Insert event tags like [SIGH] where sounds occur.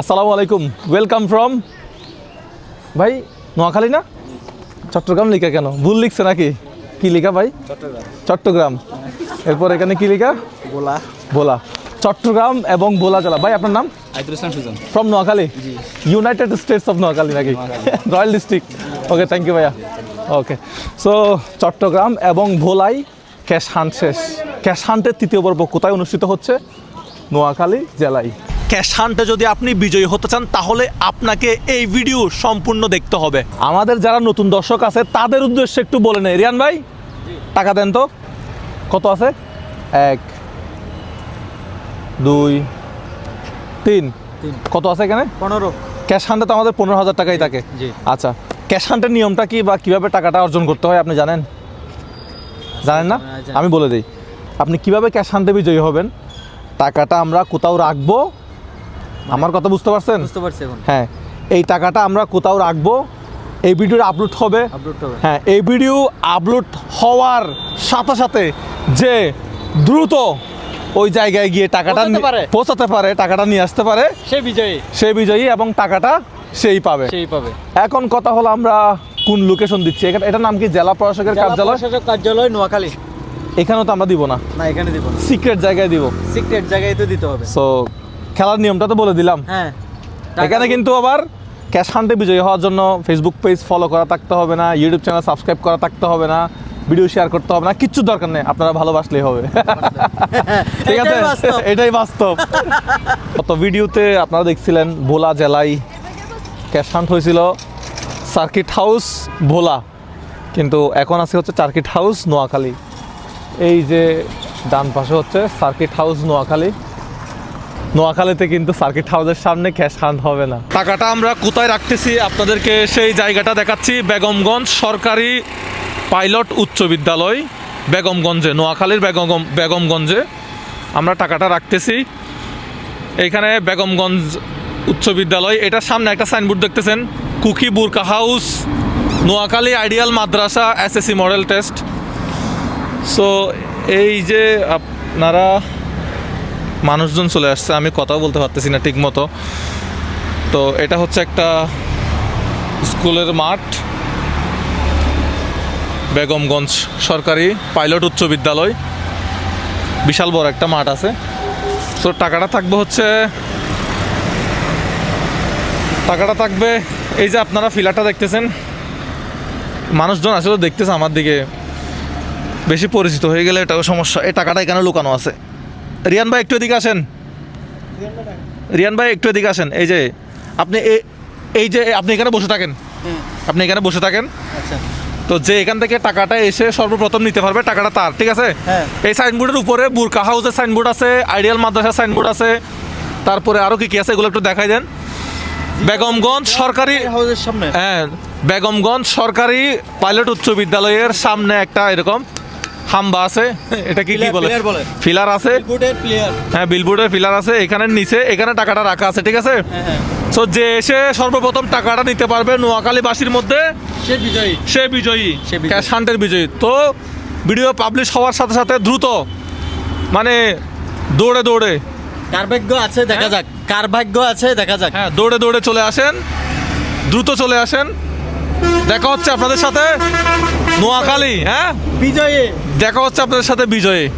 আসসালামু আলাইকুম। Welcome from ভাই নোয়াখালী না? চট্টগ্রাম লিখা কেন? ভুল লিখছে নাকি? কি লিখা ভাই? চট্টগ্রাম। এরপর এখানে কি লিখা? গোলা ভোলা। চট্টগ্রাম এবং ভোলা জেলা। ভাই আপনার নাম? Sujan. From Noakhali? United States of Noakhali নাকি? Royal district okay thank you ভাইয়া। ওকে সো চট্টগ্রাম এবং ভোলাই ক্যাশ হান্ট শেষ। ক্যাশ হান্টের তৃতীয় পর্ব কোথায় অনুষ্ঠিত হচ্ছে? নোয়াখালী জেলায়। ক্যাশ হান্টে যদি আপনি বিজয়ী হতে চান তাহলে আপনাকে এই ভিডিও সম্পূর্ণ দেখতে হবে। আমাদের যারা নতুন দর্শক আছে তাদের উদ্দেশ্যে একটু বলে নেই। রিয়ান ভাই টাকা দেন তো। কত আছে? এক দুই তিন। কত আছে এখানে? পনেরো। ক্যাশ হান্টে তো আমাদের পনেরো হাজার টাকাই থাকে। আচ্ছা ক্যাশ হান্টের নিয়মটা কি বা কীভাবে টাকাটা অর্জন করতে হয় আপনি জানেন? জানেন না? হ্যাঁ, আমি বলে দিই। আপনি কীভাবে ক্যাশ হান্টে বিজয়ী হবেন? টাকাটা আমরা কোথাও রাখব আমার কথা বুঝতে পারছেন? বুঝতে পারছি এখন। হ্যাঁ এই টাকাটা আমরা কোথাও রাখব। এই ভিডিওর আপলোড হবে। আপলোড হবে। হ্যাঁ এই ভিডিও আপলোড হওয়ার সাথে সাথে যে দ্রুত ওই জায়গায় গিয়ে টাকাটা পৌঁছাতে পারে। টাকাটা নিয়ে আসতে পারে সে বিজয়ী। সে বিজয়ী এবং টাকাটা সেই পাবে। সেই পাবে। এখন কথা হলো আমরা কোন লোকেশন দিচ্ছি? এখানে এটার নাম কি? জেলা প্রশাসকের জেলা কার্যালয়? কার্যালয় নোয়াখালী। এখানেও তো আমরা দিব না। না এখানে দিব না। সিক্রেট জায়গায় দিব। সিক্রেট জায়গায় তো দিতে হবে। সো খেলার নিয়মটা তো বলে দিলাম। হ্যাঁ। এখানে কিন্তু আবার ক্যাশ হান্টে বিজয়ী হওয়ার জন্য ফেসবুক পেজ ফলো করা থাকতে হবে না ইউটিউব চ্যানেল সাবস্ক্রাইব করা থাকতে হবে না ভিডিও শেয়ার করতে হবে না কিচ্ছু দরকার নেই আপনারা ভালোবাসলেই হবে। [LAUGHS] ঠিক আছে? এটাই বাস্তব। গত ভিডিওতে আপনারা দেখছিলেন ভোলা জেলায় ক্যাশ হান্ট হয়েছিল সার্কিট হাউস ভোলা। কিন্তু এখন আছে হচ্ছে সার্কিট হাউস নোয়াখালী। এই যে ডান পাশে হচ্ছে সার্কিট হাউস নোয়াখালী। নোয়াখালীতে কিন্তু সার্কিট হাউসের সামনে ক্যাশ হান্ট হবে না। টাকাটা আমরা কোথায় রাখতেছি আপনাদেরকে সেই জায়গাটা দেখাচ্ছি। বেগমগঞ্জ সরকারি পাইলট উচ্চ বিদ্যালয়, বেগমগঞ্জে, নোয়াখালীর বেগম, বেগমগঞ্জে আমরা টাকাটা রাখতেছি। এইখানে বেগমগঞ্জ উচ্চ বিদ্যালয়, এটার সামনে একটা সাইনবোর্ড দেখতেছেন, কুকি বুরকা হাউস, নোয়াখালী আইডিয়াল মাদ্রাসা, এসএসসি মডেল টেস্ট। সো এই যে আপনারা মানুষজন চলে আসছে, আমি কথাও বলতে পারতেছি না ঠিক মতো তো এটা হচ্ছে একটা স্কুলের মাঠ, বেগমগঞ্জ সরকারি পাইলট উচ্চ বিদ্যালয়। বিশাল বড় একটা মাঠ আছে। তো টাকাটা থাকবে হচ্ছে, টাকাটা থাকবে, এই যে আপনারা ফিলারটা দেখতেছেন, মানুষজন আসলে দেখতেছে আমার দিকে। বেশি পরিচিত হয়ে গেলে এটাও সমস্যা, এই টাকাটা এখানে লুকানো আছে। রিয়ান ভাই একটু এদিকে আসেন। রিয়ান ভাই একটু এদিকে আসেন। এই যে আপনি এই যে আপনি এখানে বসে থাকেন। আপনি এখানে বসে থাকেন। আচ্ছা। তো যে এখান থেকে টাকাটা এসে সর্বপ্রথম নিতে পারবে টাকাটা তার ঠিক আছে? হ্যাঁ। এই সাইনবোর্ডের উপরে বুরকা হাউসের সাইনবোর্ড আছে আইডিয়াল মাদ্রাসা সাইনবোর্ড আছে। তারপরে আরও কি কি আছে এগুলো একটু দেখাই দেন। বেগমগঞ্জ সরকারি হাউসের সামনে? হ্যাঁ বেগমগঞ্জ সরকারি পাইলট উচ্চ বিদ্যালয়ের সামনে একটা এরকম হাম্বা আছে এটা কি কি বলে? ফিলার আছে? হ্যাঁ বিলবোর্ডের ফিলার আছে এখানে নিচে এখানে টাকাটা রাখা আছে ঠিক আছে? হ্যাঁ হ্যাঁ। সো যে এসে সর্বপ্রথম টাকাটা নিতে পারবে নোয়াখালীবাসীর মধ্যে সে বিজয়ী। সে বিজয়ী সে বিজয়ী। তো ভিডিও পাবলিশ হওয়ার সাথে সাথে দ্রুত মানে দৌড়ে দৌড়ে। কার ভাগ্য আছে দেখা যাক। কার ভাগ্য আছে দেখা যাক। হ্যাঁ দৌড়ে দৌড়ে চলে আসেন দ্রুত চলে আসেন। দেখা হচ্ছে আপনাদের সাথে। নোয়াখালী হ্যাঁ? বিজয়ে। দেখা হচ্ছে আপনাদের সাথে বিজয়ে।